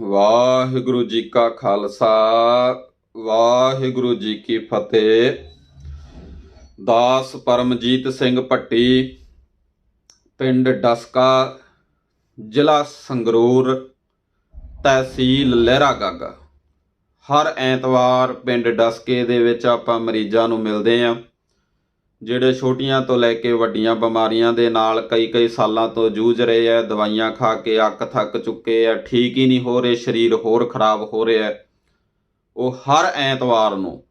ਵਾਹਿਗੁਰੂ ਜੀ ਕਾ ਖਾਲਸਾ, ਵਾਹਿਗੁਰੂ ਜੀ ਕੀ ਫਤਿਹ। ਦਾਸ ਪਰਮਜੀਤ ਸਿੰਘ ਭੱਟੀ, ਪਿੰਡ ਡਸਕਾ, ਜ਼ਿਲ੍ਹਾ ਸੰਗਰੂਰ, ਤਹਿਸੀਲ ਲਹਿਰਾਗਾਗਾ ਹਰ ਐਤਵਾਰ ਪਿੰਡ ਡਸਕੇ ਦੇ ਵਿੱਚ ਆਪਾਂ ਮਰੀਜ਼ਾਂ ਨੂੰ ਮਿਲਦੇ ਆਂ। ਜਿਹੜੇ ਛੋਟੀਆਂ ਤੋਂ ਲੈ ਕੇ ਵੱਡੀਆਂ ਬਿਮਾਰੀਆਂ ਦੇ ਨਾਲ ਕਈ ਕਈ ਸਾਲਾਂ ਤੋਂ ਜੂਝ ਰਹੇ ਆ ਦਵਾਈਆਂ ਖਾ ਕੇ ਅੱਕ ਥੱਕ ਚੁੱਕੇ ਆ ਠੀਕ ਹੀ ਨਹੀਂ ਹੋ ਰਹੇ, ਸਰੀਰ ਹੋਰ ਖਰਾਬ ਹੋ ਰਿਹਾ ਉਹ ਹਰ ਐਤਵਾਰ ਨੂੰ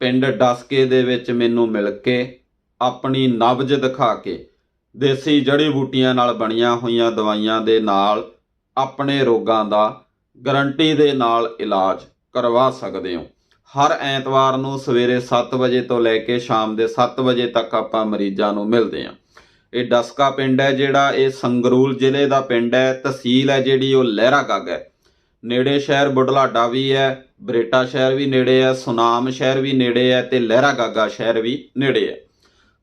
ਪਿੰਡ ਡਸਕੇ ਦੇ ਵਿੱਚ ਮੈਨੂੰ ਮਿਲ ਕੇ ਆਪਣੀ ਨਬਜ ਦਿਖਾ ਕੇ ਦੇਸੀ ਜੜੀ ਬੂਟੀਆਂ ਨਾਲ ਬਣੀਆਂ ਹੋਈਆਂ ਦਵਾਈਆਂ ਦੇ ਨਾਲ ਆਪਣੇ ਰੋਗਾਂ ਦਾ ਗਰੰਟੀ ਦੇ ਨਾਲ ਇਲਾਜ ਕਰਵਾ ਸਕਦੇ ਹੋ। ਹਰ ਐਤਵਾਰ ਨੂੰ ਸਵੇਰੇ 7 ਵਜੇ ਤੋਂ ਲੈ ਕੇ ਸ਼ਾਮ ਦੇ 7 ਵਜੇ ਤੱਕ ਆਪਾਂ ਮਰੀਜ਼ਾਂ ਨੂੰ ਮਿਲਦੇ ਹਾਂ। ਇਹ ਡਸਕਾ ਪਿੰਡ ਹੈ ਜਿਹੜਾ ਇਹ ਸੰਗਰੂਰ ਜ਼ਿਲ੍ਹੇ ਦਾ ਪਿੰਡ ਹੈ, ਤਹਿਸੀਲ ਹੈ ਜਿਹੜੀ ਉਹ ਲਹਿਰਾਗਾਗਾ ਹੈ। ਨੇੜੇ ਸ਼ਹਿਰ ਬੁਢਲਾਡਾ ਵੀ ਹੈ, ਬਰੇਟਾ ਸ਼ਹਿਰ ਵੀ ਨੇੜੇ ਹੈ, ਸੁਨਾਮ ਸ਼ਹਿਰ ਵੀ ਨੇੜੇ ਹੈ ਤੇ ਲਹਿਰਾਗਾਗਾ ਸ਼ਹਿਰ ਵੀ ਨੇੜੇ ਹੈ।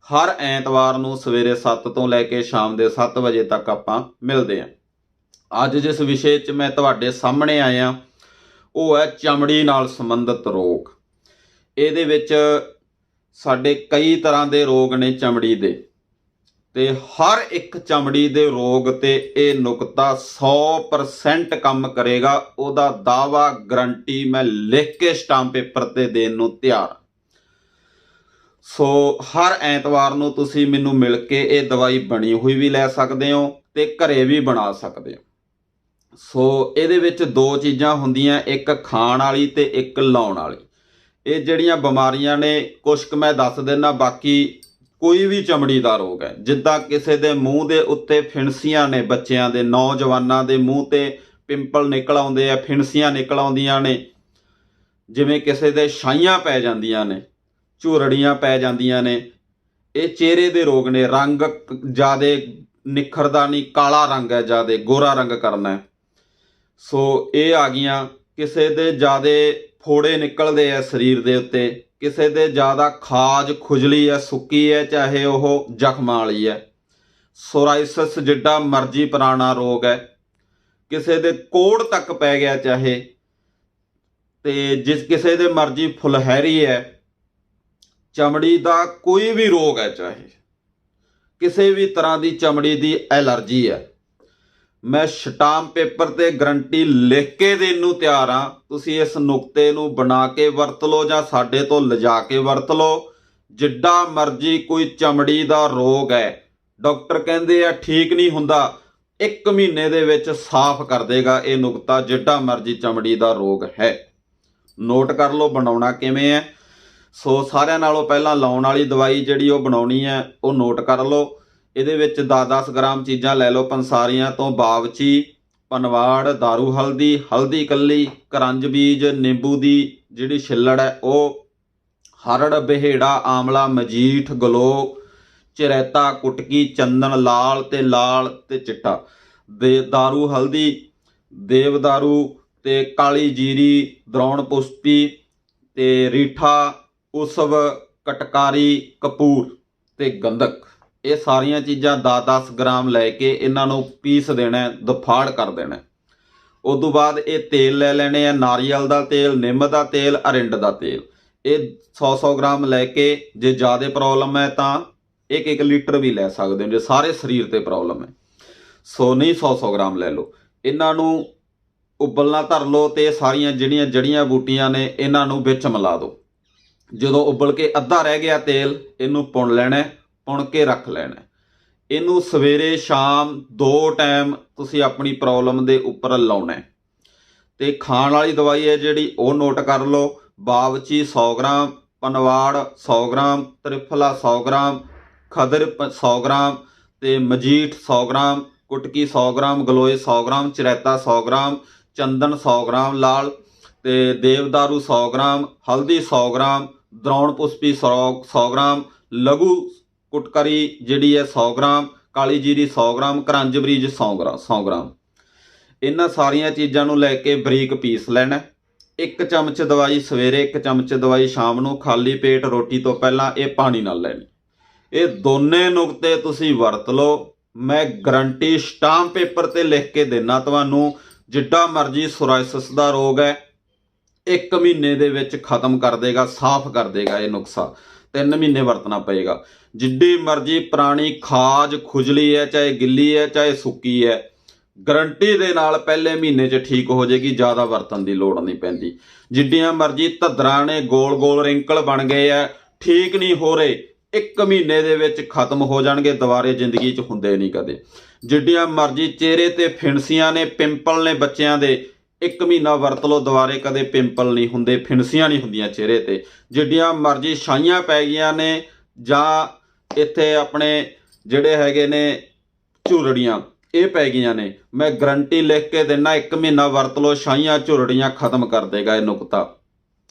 ਹਰ ਐਤਵਾਰ ਨੂੰ ਸਵੇਰੇ 7 ਤੋਂ ਲੈ ਕੇ ਸ਼ਾਮ ਦੇ 7 ਵਜੇ ਤੱਕ ਆਪਾਂ ਮਿਲਦੇ ਹਾਂ। ਅੱਜ ਜਿਸ ਵਿਸ਼ੇ 'ਚ ਮੈਂ ਤੁਹਾਡੇ ਸਾਹਮਣੇ ਆਇਆ ਉਹ ਹੈ ਚਮੜੀ ਨਾਲ ਸੰਬੰਧਿਤ ਰੋਗ। ਇਹਦੇ ਵਿੱਚ ਸਾਡੇ ਕਈ ਤਰ੍ਹਾਂ ਦੇ ਰੋਗ ਨੇ ਚਮੜੀ ਦੇ ਤੇ ਹਰ ਇੱਕ ਚਮੜੀ ਦੇ ਰੋਗ ਤੇ ਇਹ ਨੁਕਤਾ 100% ਕੰਮ ਕਰੇਗਾ। ਉਹਦਾ ਦਾਵਾ ਗਰੰਟੀ ਮੈਂ ਲਿਖ ਕੇ ਸਟਾਂਪ ਪੇਪਰ ਤੇ ਦੇਣ ਨੂੰ ਤਿਆਰ ਸੋ ਹਰ ਐਤਵਾਰ ਨੂੰ ਤੁਸੀਂ ਮੈਨੂੰ ਮਿਲ ਕੇ ਇਹ ਦਵਾਈ ਬਣੀ ਹੋਈ ਵੀ ਲੈ ਸਕਦੇ ਹੋ ਤੇ ਘਰੇ ਵੀ ਬਣਾ ਸਕਦੇ ਹੋ। ਸੋ ਇਹਦੇ ਵਿੱਚ ਦੋ ਚੀਜ਼ਾਂ ਹੁੰਦੀਆਂ, ਇੱਕ ਖਾਣ ਵਾਲੀ ਤੇ ਇੱਕ ਲਾਉਣ ਵਾਲੀ। ਇਹ ਜਿਹੜੀਆਂ ਬਿਮਾਰੀਆਂ ਨੇ, ਕੁਛ ਕੁ ਮੈਂ ਦੱਸ ਦਿੰਦਾ ਬਾਕੀ ਕੋਈ ਵੀ ਚਮੜੀ ਦਾ ਰੋਗ ਹੈ। ਜਿੱਦਾਂ ਕਿਸੇ ਦੇ ਮੂੰਹ ਦੇ ਉੱਤੇ ਫਿਣਸੀਆਂ ਨੇ ਬੱਚਿਆਂ ਦੇ, ਨੌਜਵਾਨਾਂ ਦੇ ਮੂੰਹ ਤੇ ਪਿੰਪਲ ਨਿਕਲ ਆਉਂਦੇ ਆ, ਫਿਣਸੀਆਂ ਨਿਕਲ ਆਉਂਦੀਆਂ ਨੇ। ਜਿਵੇਂ ਕਿਸੇ ਦੇ ਛਾਈਆਂ ਪੈ ਜਾਂਦੀਆਂ ਨੇ, ਝੁਰੜੀਆਂ ਪੈ ਜਾਂਦੀਆਂ ਨੇ। ਇਹ ਚਿਹਰੇ ਦੇ ਰੋਗ ਨੇ। ਰੰਗ ਜਿਆਦੇ ਨਿਖਰਦਾ ਨਹੀਂ, ਕਾਲਾ ਰੰਗ ਹੈ ਜਿਆਦੇ, ਗੋਰਾ ਰੰਗ ਕਰਨਾ ਹੈ। ਸੋ ਇਹ ਆ ਗਈਆਂ, ਕਿਸੇ ਦੇ ਜਿਆਦੇ ਫੋੜੇ ਨਿਕਲਦੇ ਆ ਸਰੀਰ ਦੇ ਉੱਤੇ, ਕਿਸੇ ਦੇ ਜ਼ਿਆਦਾ ਖਾਜ ਖੁਜਲੀ ਹੈ ਸੁੱਕੀ ਹੈ ਚਾਹੇ ਉਹ ਜ਼ਖਮਾਂ ਵਾਲੀ ਹੈ ਸੋਰਾਇਸਿਸ ਜਿੱਡਾ ਮਰਜ਼ੀ ਪੁਰਾਣਾ ਰੋਗ ਹੈ ਕਿਸੇ ਦੇ ਕੋੜ ਤੱਕ ਪੈ ਗਿਆ ਚਾਹੇ, ਤੇ ਜਿਸ ਕਿਸੇ ਦੇ ਮਰਜ਼ੀ ਫੁਲਹਿਰੀ ਹੈ ਚਮੜੀ ਦਾ ਕੋਈ ਵੀ ਰੋਗ ਹੈ ਚਾਹੇ, ਕਿਸੇ ਵੀ ਤਰ੍ਹਾਂ ਦੀ ਚਮੜੀ ਦੀ ਐਲਰਜੀ ਹੈ ਮੈਂ ਸਟਾਂਪ ਪੇਪਰ ਤੇ ਗਰੰਟੀ ਲਿਖ ਕੇ ਦੇਣ ਨੂੰ ਤਿਆਰ ਹਾਂ। ਤੁਸੀਂ ਇਸ ਨੁਕਤੇ ਨੂੰ ਬਣਾ ਕੇ ਵਰਤ ਲਓ ਜਾਂ ਸਾਡੇ ਤੋਂ ਲਿਜਾ ਕੇ ਵਰਤ ਲਓ। ਜਿੱਡਾ ਮਰਜ਼ੀ ਕੋਈ ਚਮੜੀ ਦਾ ਰੋਗ ਹੈ। ਡਾਕਟਰ ਕਹਿੰਦੇ ਆ, ਠੀਕ ਨਹੀਂ ਹੁੰਦਾ। ਇੱਕ ਮਹੀਨੇ ਦੇ ਵਿੱਚ ਸਾਫ਼ ਕਰ ਦੇਗਾ ਇਹ ਨੁਕਤਾ, ਜਿੱਡਾ ਮਰਜ਼ੀ ਚਮੜੀ ਦਾ ਰੋਗ ਹੈ। ਨੋਟ ਕਰ ਲਓ, ਬਣਾਉਣਾ ਕਿਵੇਂ ਹੈ। ਸੋ ਸਾਰਿਆਂ ਨਾਲੋਂ ਪਹਿਲਾਂ ਲਾਉਣ ਵਾਲੀ ਦਵਾਈ ਜਿਹੜੀ ਉਹ ਬਣਾਉਣੀ ਹੈ, ਉਹ ਨੋਟ ਕਰ ਲਓ। ਇਹਦੇ ਵਿੱਚ 10-10 ਗ੍ਰਾਮ ਚੀਜ਼ਾਂ ਲੈ ਲਓ ਪੰਸਾਰੀਆਂ ਤੋਂ ਬਾਵਚੀ ਪਨਵਾੜ दारू ਹਲਦੀ ਹਲਦੀ ਕੱਲੀ ਕਰੰਜ ਬੀਜ ਨਿੰਬੂ ਦੀ ਜਿਹੜੀ ਛਿੱਲੜ ਹੈ ਉਹ ਹਰੜ ਬਿਹੇੜਾ ਆਮਲਾ ਮਜੀਠ ਗਲੋ ਚਰੈਤਾ ਕੁਟਕੀ ਚੰਦਨ ਲਾਲ ਤੇ ਲਾਲ ਤੇ ਚਿੱਟਾ ਦੇ दारू ਹਲਦੀ ਦੇਵ दारू ਤੇ ਕਾਲੀ ਜੀਰੀ ਦਰੌਣ ਪੁਸ਼ਪੀ ਤੇ ਰੀਠਾ ਉਸਵ ਕਟਕਾਰੀ ਕਪੂਰ ਤੇ ਗੰਧਕ ਇਹ ਸਾਰੀਆਂ ਚੀਜ਼ਾਂ 10-10 ਗ੍ਰਾਮ ਲੈ ਕੇ ਇਹਨਾਂ ਨੂੰ ਪੀਸ ਦੇਣਾ ਹੈ, ਦਫਾੜ ਕਰ ਦੇਣਾ। ਹੈ। ਉਸ ਤੋਂ ਬਾਅਦ ਇਹ ਤੇਲ ਲੈ ਲੈਣੇ ਆ ਨਾਰੀਅਲ ਦਾ ਤੇਲ ਨਿੰਮ ਦਾ ਤੇਲ ਅਰਿੰਡ ਦਾ ਤੇਲ। ਇਹ 100-100 ਗ੍ਰਾਮ ਲੈ ਕੇ ਜੇ ਜ਼ਿਆਦਾ ਪ੍ਰੋਬਲਮ ਹੈ ਤਾਂ 1-1 ਲੀਟਰ ਵੀ ਲੈ ਸਕਦੇ ਹੋ ਜੇ ਸਾਰੇ ਸਰੀਰ ਤੇ ਪ੍ਰੋਬਲਮ ਹੈ। ਸੋ ਨਹੀਂ 100-100 ਗ੍ਰਾਮ ਲੈ ਲਓ। ਇਹਨਾਂ ਨੂੰ ਉਬਲਣਾ ਧਰ ਲਓ ਤੇ ਸਾਰੀਆਂ ਜਿਹੜੀਆਂ ਜੜੀਆਂ ਬੂਟੀਆਂ ਨੇ ਇਹਨਾਂ ਨੂੰ ਵਿੱਚ ਮਿਲਾ ਦਿਓ। ਜਦੋਂ ਉਬਲ ਕੇ ਅੱਧਾ ਰਹਿ ਗਿਆ ਤੇਲ ਇਹਨੂੰ ਪੁਣ ਲੈਣਾ ਪੁਣ ਕੇ ਰੱਖ ਲੈਣਾ ਇਹਨੂੰ ਸਵੇਰੇ ਸ਼ਾਮ ਦੋ ਟਾਈਮ ਤੁਸੀਂ ਆਪਣੀ ਪ੍ਰੋਬਲਮ ਦੇ ਉੱਪਰ ਲਾਉਣਾ ਹੈ। ਤੇ ਖਾਣ ਵਾਲੀ ਦਵਾਈ ਹੈ ਜਿਹੜੀ ਉਹ ਨੋਟ ਕਰ ਲਓ ਬਾਵਚੀ 100 ਗ੍ਰਾਮ ਪਨਵਾੜ 100 ਗ੍ਰਾਮ ਤ੍ਰਿਫਲਾ 100 ਗ੍ਰਾਮ ਖਦਰ ਪ- 100 ਗ੍ਰਾਮ ਤੇ ਮਜੀਠ 100 ਗ੍ਰਾਮ ਕੁਟਕੀ 100 ਗ੍ਰਾਮ ਗਲੋਏ 100 ਗ੍ਰਾਮ ਚਰੈਤਾ 100 ਗ੍ਰਾਮ ਚੰਦਨ 100 ਗ੍ਰਾਮ ਲਾਲ ਤੇ ਦੇਵਦਾਰੂ 100 ਗ੍ਰਾਮ ਹਲਦੀ 100 ਗ੍ਰਾਮ ਦਰੌਣ ਪੁਸ਼ਪੀ 100 100 ਗ੍ਰਾਮ ਲਘੂ ਕੁਟਕਰੀ ਜਿਹੜੀ ਹੈ 100 ਗ੍ਰਾਮ, ਕਾਲੀ ਜੀਰੀ 100 ਗ੍ਰਾਮ, ਕਰੰਜ ਬਰੀਜ 100 ਗ੍ਰਾਮ 100 ਗ੍ਰਾਮ। ਇਹਨਾਂ ਸਾਰੀਆਂ ਚੀਜ਼ਾਂ ਨੂੰ ਲੈ ਕੇ ਬਰੀਕ ਪੀਸ ਲੈਣਾ ਇੱਕ ਚਮਚ ਦਵਾਈ ਸਵੇਰੇ, ਇੱਕ ਚਮਚ ਦਵਾਈ ਸ਼ਾਮ ਨੂੰ, ਖਾਲੀ ਪੇਟ ਰੋਟੀ ਤੋਂ ਪਹਿਲਾਂ ਇਹ ਪਾਣੀ ਨਾਲ ਲੈਣੀ। ਇਹ ਦੋਨੇ ਨੁਕਤੇ ਤੁਸੀਂ ਵਰਤ ਲਓ। ਮੈਂ ਗਰੰਟੀ ਸਟਾਂਪ ਪੇਪਰ ਤੇ ਲਿਖ ਕੇ ਦੇਣਾ ਤੁਹਾਨੂੰ, ਜਿੱਡਾ ਮਰਜ਼ੀ ਸੋਰਾਇਸਿਸ ਦਾ ਰੋਗ ਹੈ ਇੱਕ ਮਹੀਨੇ ਦੇ ਵਿੱਚ ਖਤਮ ਕਰ ਦੇਗਾ, ਸਾਫ਼ ਕਰ ਦੇਗਾ ਇਹ ਨੁਕਸਾ ਤਿੰਨ ਮਹੀਨੇ ਵਰਤਣਾ ਪਏਗਾ। ਜਿੱਡੀ ਮਰਜ਼ੀ ਪੁਰਾਣੀ ਖਾਜ ਖੁਜਲੀ ਹੈ, ਚਾਹੇ ਗਿੱਲੀ ਹੈ, ਚਾਹੇ ਸੁੱਕੀ ਹੈ, ਗਰੰਟੀ ਦੇ ਨਾਲ ਪਹਿਲੇ ਮਹੀਨੇ 'ਚ ਠੀਕ ਹੋ ਜਾਏਗੀ ਜ਼ਿਆਦਾ ਵਰਤਣ ਦੀ ਲੋੜ ਨਹੀਂ ਪੈਂਦੀ। ਜਿੱਡੀਆਂ ਮਰਜ਼ੀ ਧੱਦਰਾਂ ਨੇ, ਗੋਲ-ਗੋਲ ਰਿੰਕਲ ਬਣ ਗਏ ਆ ਠੀਕ ਨਹੀਂ ਹੋ ਰਹੇ, ਇੱਕ ਮਹੀਨੇ ਦੇ ਵਿੱਚ ਖਤਮ ਹੋ ਜਾਣਗੇ, ਦੁਬਾਰੇ ਜ਼ਿੰਦਗੀ 'ਚ ਹੁੰਦੇ ਨਹੀਂ ਕਦੇ। ਜਿੱਡੀਆਂ ਮਰਜ਼ੀ ਚਿਹਰੇ ਤੇ ਫਿਣਸੀਆਂ ਨੇ, ਪਿੰਪਲ ਨੇ ਬੱਚਿਆਂ ਦੇ ਇੱਕ ਮਹੀਨਾ ਵਰਤ ਲਓ, ਦੁਬਾਰੇ ਕਦੇ ਪਿੰਪਲ ਨਹੀਂ ਹੁੰਦੇ, ਫਿਣਸੀਆਂ ਨਹੀਂ ਹੁੰਦੀਆਂ ਚਿਹਰੇ ਤੇ। ਜਿੱਡੀਆਂ ਮਰਜ਼ੀ ਛਾਈਆਂ ਪੈ ਗਈਆਂ ਨੇ ਜਾਂ ਇੱਥੇ ਆਪਣੇ ਜਿਹੜੇ ਹੈਗੇ ਨੇ ਝੁਰੜੀਆਂ, ਇਹ ਪੈ ਗਈਆਂ ਨੇ। ਮੈਂ ਗਰੰਟੀ ਲਿਖ ਕੇ ਦਿੰਨਾ, ਇੱਕ ਮਹੀਨਾ ਵਰਤ ਲਓ, ਛਾਈਆਂ, ਝੁਰੜੀਆਂ ਖਤਮ ਕਰ ਦੇਗਾ ਇਹ ਨੁਕਤਾ।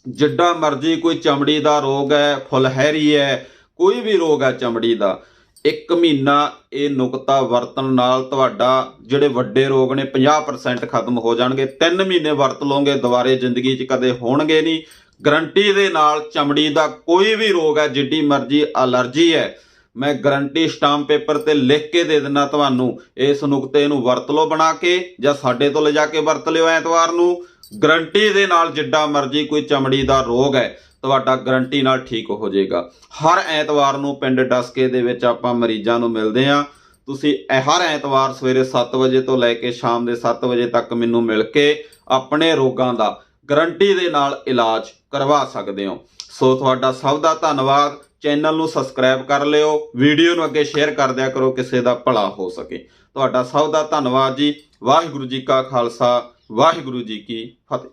ਜਿੱਡਾ ਮਰਜ਼ੀ ਕੋਈ ਚਮੜੀ ਦਾ ਰੋਗ ਹੈ, ਫੁਲਹੈਰੀ ਹੈ, ਕੋਈ ਵੀ ਰੋਗ ਹੈ ਚਮੜੀ ਦਾ ਇੱਕ ਮਹੀਨਾ ਇਹ ਨੁਕਤਾ ਵਰਤਣ ਨਾਲ ਤੁਹਾਡਾ ਜਿਹੜੇ ਵੱਡੇ ਰੋਗ ਨੇ 50% ਖਤਮ ਹੋ ਜਾਣਗੇ। 3 ਮਹੀਨੇ ਵਰਤ ਲਓਗੇ, ਦੁਬਾਰੇ ਜ਼ਿੰਦਗੀ 'ਚ ਕਦੇ ਹੋਣਗੇ ਨਹੀਂ। ਗਰੰਟੀ ਦੇ ਨਾਲ ਚਮੜੀ ਦਾ ਕੋਈ ਵੀ ਰੋਗ ਹੈ, ਜਿੱਡੀ ਮਰਜ਼ੀ ਅਲਰਜੀ ਹੈ, ਮੈਂ ਗਰੰਟੀ ਸਟਾਂਪ ਪੇਪਰ ਤੇ ਲਿਖ ਕੇ ਦੇ ਦਿੰਦਾ ਤੁਹਾਨੂੰ। ਇਸ ਨੁਕਤੇ ਨੂੰ ਵਰਤ ਲਓ ਬਣਾ ਕੇ ਜਾਂ ਸਾਡੇ ਤੋਂ ਲਿਜਾ ਕੇ ਵਰਤ ਲਿਓ ਐਤਵਾਰ ਨੂੰ। ਗਰੰਟੀ ਦੇ ਨਾਲ ਜਿੱਡਾ ਮਰਜ਼ੀ ਕੋਈ ਚਮੜੀ ਦਾ ਰੋਗ ਹੈ ਤੁਹਾਡਾ ਗਰੰਟੀ ਨਾਲ ਠੀਕ ਹੋ ਜਾਏਗਾ। ਹਰ ਐਤਵਾਰ ਨੂੰ ਪਿੰਡ ਡਸਕੇ ਦੇ ਵਿੱਚ ਆਪਾਂ ਮਰੀਜ਼ਾਂ ਨੂੰ ਮਿਲਦੇ ਹਾਂ। ਤੁਸੀਂ ਹਰ ਐਤਵਾਰ ਸਵੇਰੇ 7 ਵਜੇ ਤੋਂ ਲੈ ਕੇ ਸ਼ਾਮ ਦੇ 7 ਵਜੇ ਤੱਕ ਮੈਨੂੰ ਮਿਲ ਕੇ ਆਪਣੇ ਰੋਗਾਂ ਦਾ ਗਰੰਟੀ ਦੇ ਨਾਲ ਇਲਾਜ ਕਰਵਾ ਸਕਦੇ ਹੋ। ਸੋ ਤੁਹਾਡਾ ਸਭ ਦਾ ਧੰਨਵਾਦ। ਚੈਨਲ ਨੂੰ ਸਬਸਕ੍ਰਾਈਬ ਕਰ ਲਿਓ। ਵੀਡੀਓ ਨੂੰ ਅੱਗੇ ਸ਼ੇਅਰ ਕਰ ਦਿਆ ਕਰੋ, ਕਿਸੇ ਦਾ ਭਲਾ ਹੋ ਸਕੇ। ਤੁਹਾਡਾ ਸਭ ਦਾ ਧੰਨਵਾਦ ਜੀ। ਵਾਹਿਗੁਰੂ ਜੀ ਕਾ ਖਾਲਸਾ, ਵਾਹਿਗੁਰੂ ਜੀ ਕੀ ਫਤਿਹ।